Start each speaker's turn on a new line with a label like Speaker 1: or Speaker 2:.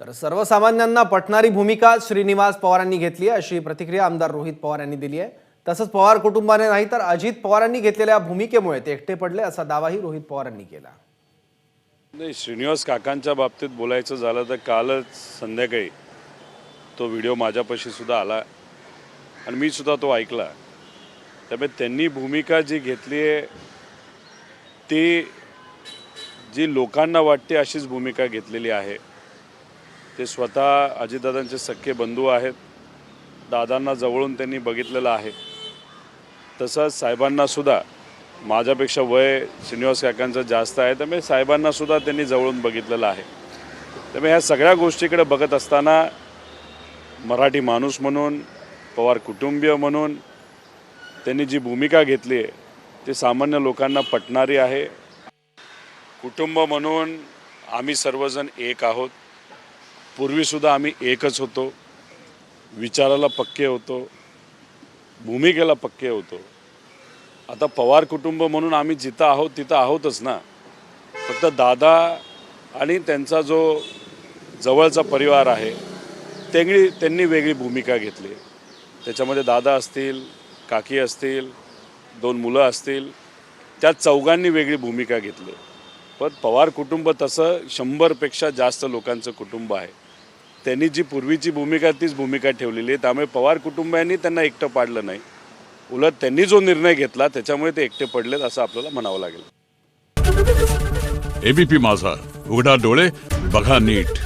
Speaker 1: तर सर्वसामान्यांना पटणारी भूमिका श्रीनिवास पवारांनी घेतली आहे अशी प्रतिक्रिया आमदार रोहित पवार यांनी दिली आहे. तसंच पवार कुटुंबाने नाही तर अजित पवारांनी घेतलेल्या भूमिकेमुळे ते एकटे पडले असा दावाही रोहित पवारांनी केला.
Speaker 2: नाही श्रीनिवास काकांच्या बाबतीत बोलायचं झालं तर कालच संध्याकाळी तो व्हिडिओ माझ्यापाशी सुद्धा आला आणि मी सुद्धा तो ऐकला. त्यामुळे त्यांनी भूमिका जी घेतली आहे ती जी लोकांना वाटते अशीच भूमिका घेतलेली आहे. ते स्वतः अजितदादांचे सख्खे बंधू आहेत. दादांना जवळून त्यांनी बघितलेलं आहे. तसंच साहेबांनासुद्धा माझ्यापेक्षा वय श्रीनिवास काकांचं जास्त आहे. त्यामुळे साहेबांनासुद्धा त्यांनी जवळून बघितलेलं आहे. त्यामुळे ह्या सगळ्या गोष्टीकडे बघत असताना मराठी माणूस म्हणून पवार कुटुंबीय म्हणून त्यांनी जी भूमिका घेतली आहे ती सामान्य लोकांना पटणारी आहे. कुटुंब म्हणून आम्ही सर्वजण एक आहोत. पूर्वीसुद्धा आम्ही एकच होतो. विचाराला पक्के होतो. भूमिकेला पक्के होतो. आता पवार कुटुंब म्हणून आम्ही जिथं आहोत तिथं आहोतच ना. फक्त दादा आणि त्यांचा जो जवळचा परिवार आहे त्यांनी त्यांनी वेगळी भूमिका घेतली. त्याच्यामध्ये दादा असतील काकी असतील दोन मुलं असतील त्या चौघांनी वेगळी भूमिका घेतली. पण पवार कुटुंब तसं शंभरपेक्षा जास्त लोकांचं कुटुंब आहे. त्यांनी जी पूर्वीची भूमिका तीच भूमिका ठेवलेली आहे. त्यामुळे पवार कुटुंबियांनी त्यांना एकटं पाडलं नाही. उलट त्यांनी जो निर्णय घेतला त्याच्यामुळे ते एकटे पडलेत असं आपल्याला म्हणावं लागेल.
Speaker 3: एबीपी माझा. उघडा डोळे बघा नीट.